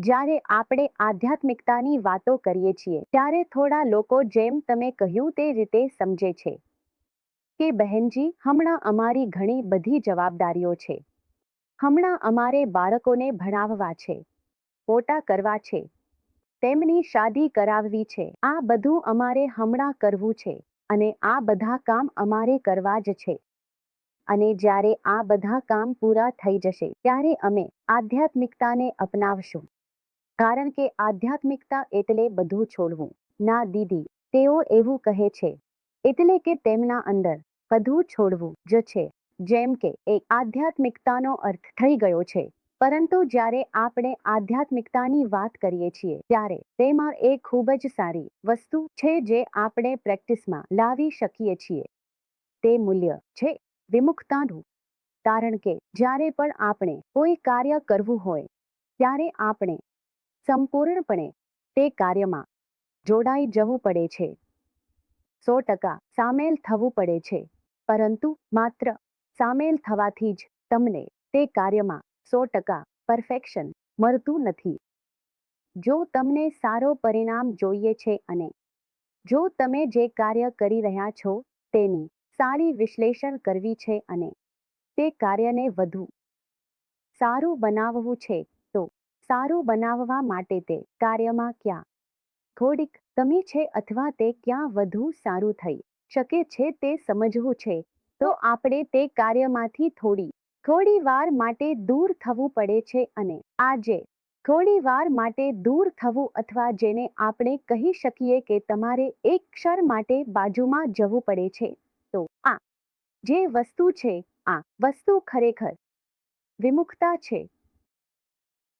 જ્યારે આપણે આધ્યાત્મિકતાની વાતો કરીએ છીએ, ત્યારે થોડા લોકો જેમ તમે કહ્યું તે રીતે સમજે છે. કે બહેનજી, હમણાં અમારી ઘણી બધી જવાબદારીઓ છે. હમણાં અમારે બાળકોને ભણાવવા છે. ફોટા કરવા છે. તેમની શાદી કરાવવી છે. આ બધું અમારે હમણાં કરવું છે. અને આ બધા કામ અમારે કરવા જ છે. અને જ્યારે આ બધા કામ પૂરા થઈ જશે, ત્યારે અમે આધ્યાત્મિકતાને અપનાવશું. કારણ કે આધ્યાત્મિકતા એટલે બધું છોડવું. ના, દીદી, તેઓ એવું કહે છે. એટલે કે તેમના અંદર બધું છોડવું જ છે. જેમ કે એક આધ્યાત્મિકતાનો અર્થ થઈ ગયો છે. પરંતુ જ્યારે આપણે આધ્યાત્મિકતાની વાત કરીએ છીએ, ત્યારે તેમાં એક ખૂબ જ સારી વસ્તુ છે જે આપણે પ્રેક્ટિસમાં લાવી શકીએ છીએ. તે મૂલ્ય છે વિમુખતાનું કારણ કે જ્યારે પણ આપણે કોઈ કાર્ય કરવું હોય, ત્યારે આપણે સંપૂર્ણપણે તે કાર્યમાં જોડાઈ જવું પડે છે. સો ટકા સામેલ થવું પડે છે. પરંતુ માત્ર સામેલ થવાથી જ તમને તે કાર્યમાં સો ટકા પરફેક્શન મળતું નથી. જો તમને સારો પરિણામ જોઈએ છે અને જો તમે જે કાર્ય કરી રહ્યા છો તેની સારી વિશ્લેષણ કરવી છે અને તે કાર્યને વધુ સારું બનાવવું છે સારું બનાવવા માટે તે કાર્યમાં ક્યાં? થોડીક કમી છે અથવા તે ક્યાં વધુ સારું થઈ શકે છે તે સમજવું છે. તો આપણે તે કાર્યમાંથી થોડી થોડી વાર માટે દૂર થવું પડે છે અને આજે, થોડી વાર માટે દૂર થવું અથવા જેને આપણે કહી શકીએ કે તમારે એક ક્ષણ માટે બાજુમાં જવું પડે છે. તો આ, જે વસ્તુ છે, આ વસ્તુ ખરેખર વિમુખતા છે.